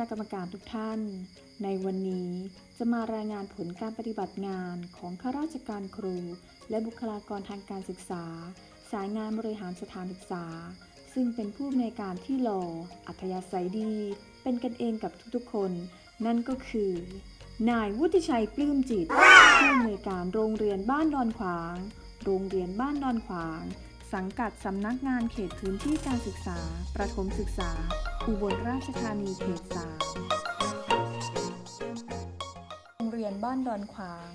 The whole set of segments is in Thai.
คณะกรรมการทุกท่าน ในวันนี้จะมารายงานผลการปฏิบัติงานของข้าราชการครู และบุคลากรทางการศึกษา สายงานบริหารสถานศึกษา ซึ่งเป็นผู้อำนวยการที่หล่ออัธยาศัยดี เป็นกันเองกับทุกๆคน นั่นก็คือ นายวุฒิชัยปลื้มจิตผู้อำนวยการโรงเรียนบ้านดอนขวาง โรงเรียนบ้านดอนขวาง สังกัดสำนักงานเขตพื้นที่การศึกษา ประถมศึกษา อุบลราชธานีเขต3โรงเรียนบ้านดอนขวาง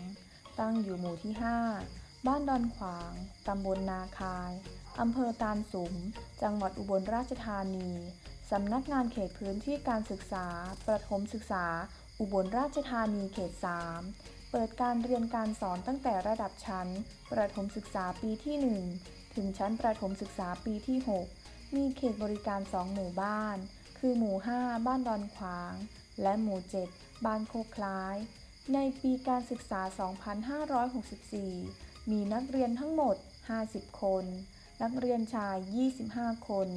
ตั้งอยู่หมู่ที่ 5 บ้านดอนขวาง ตำบลนาคาย อำเภอตาลสุม จังหวัดอุบลราชธานี สำนักงานเขตพื้นที่การศึกษา ประถมศึกษา อุบลราชธานีเขต 3 เปิดการเรียนการสอนตั้งแต่ระดับชั้น ประถมศึกษาปีที่ 1 ถึงชั้นประถมศึกษาปีที่ 6 มีเขตบริการ 2 หมู่บ้าน คือหมู่ 5 บ้านดอนขวาง และหมู่ 7 บ้านโคกคล้าย ในปีการศึกษา 2564 มีนักเรียนทั้งหมด 50 คน นักเรียนชาย 25 คน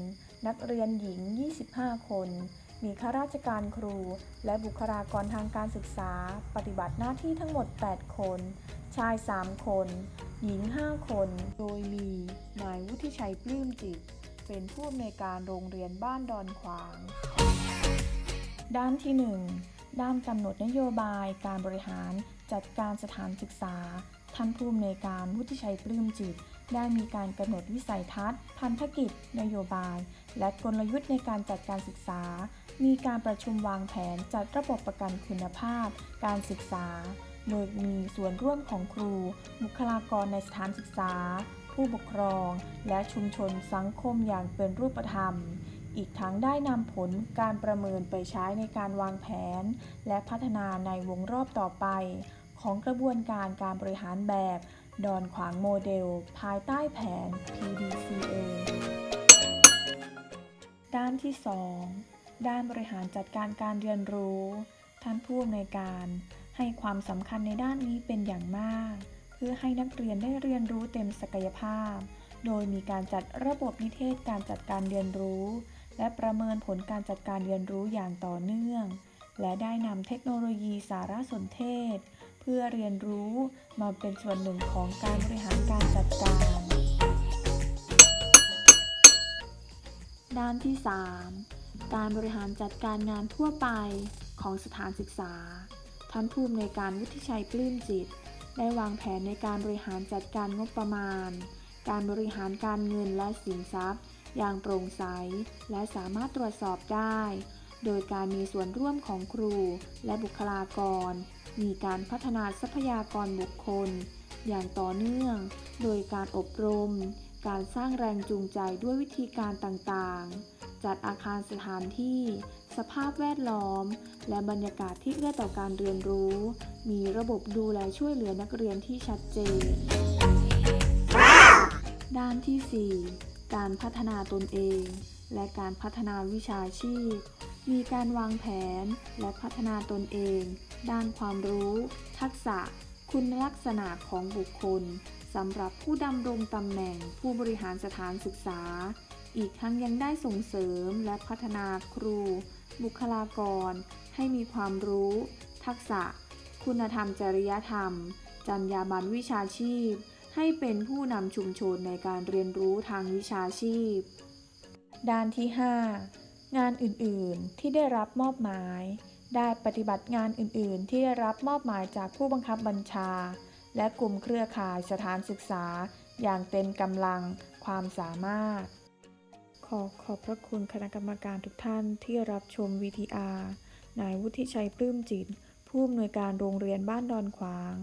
นักเรียนหญิง 25 คน มีข้าราชการครู และบุคลากรทางการศึกษา ปฏิบัติหน้าที่ทั้งหมด 8 คน ชาย 3 คน หญิง 5 คน โดยมี นายวุฒิชัยปลื้มจิต เป็นผู้อำนวยการโรงเรียนบ้านดอนขวาง ด้านที่ 1 ด้านกำหนดนโยบายการบริหารจัดการสถานศึกษา ท่านผู้อำนวยการวุฒิชัยปลื้มจิต ได้มีการกำหนดวิสัยทัศน์ พันธกิจ นโยบาย และกลยุทธ์ในการจัดการศึกษา มีการประชุมวางแผนจัดระบบประกันคุณภาพ การศึกษา โดยมีส่วนร่วมของครู บุคลากรในสถานศึกษา ผู้ปกครอง และชุมชนสังคมอย่างเป็นรูปธรรม อีกทั้งได้นำผลการประเมินไปใช้ในการวางแผน และพัฒนาในวงรอบต่อไป ของกระบวนการการบริหารแบบ ดอนขวางโมเดล ภายใต้แผน PDCA ด้านที่ 2 ด้านบริหารจัดการการเรียนรู้ ท่านผู้อำนวยการ ให้ความสำคัญในด้านนี้เป็นอย่างมาก เพื่อให้นักเรียนได้เรียนรู้เต็มศักยภาพ โดยมีการจัดระบบนิเทศการจัดการเรียนรู้ และประเมินผลการจัดการเรียนรู้อย่างต่อเนื่อง และได้นำเทคโนโลยีสารสนเทศ เพื่อเรียนรู้มาเป็นส่วนหนึ่งของการบริหารการจัดการ ด้านที่ 3 การบริหารจัดการงานทั่วไปของสถานศึกษาานผู้อำนวยการวุฒิชัยปลื้มจิต ได้วางแผนในการบริหารจัดการงบประมาณ การบริหารการเงินและสินทรัพย์ อย่างโปร่งใส และสามารถตรวจสอบได้ โดยการมีส่วนร่วมของครูและบุคลากร มีการพัฒนาทรัพยากรบุคคล อย่างต่อเนื่อง โดยการอบรม การสร้างแรงจูงใจด้วยวิธีการต่างๆ จัดอาคารสถานที่ สภาพแวดล้อม และบรรยากาศที่เอื้อต่อการเรียนรู้ มีระบบดูแลช่วยเหลือนักเรียนที่ชัดเจน ด้านที่ 4 การพัฒนาตนเอง และการพัฒนาวิชาชีพ มีการวางแผนและพัฒนาตนเอง ด้านความรู้ ทักษะ คุณลักษณะของบุคคล สำหรับผู้ดำรงตำแหน่งผู้บริหารสถานศึกษา อีกทั้งยังได้ส่งเสริมและพัฒนาครู บุคลากร ให้มีความรู้ ทักษะ คุณธรรมจริยธรรม จรรยาบรรณวิชาชีพ ให้เป็นผู้นำชุมชนในการเรียนรู้ทางวิชาชีพ ด้านที่ 5 งานอื่น ๆ ที่ได้รับมอบหมาย ได้ปฏิบัติงานอื่น ๆ ที่ได้รับมอบหมายจากผู้บังคับบัญชา และกลุ่มเครือข่ายสถานศึกษาอย่างเต็มกำลังความสามารถ ขอขอบพระคุณคณะกรรมการทุกท่านที่รับชม VTR นายวุฒิชัยปลื้มจิต ผู้อำนวยการโรงเรียนบ้านดอนขวาง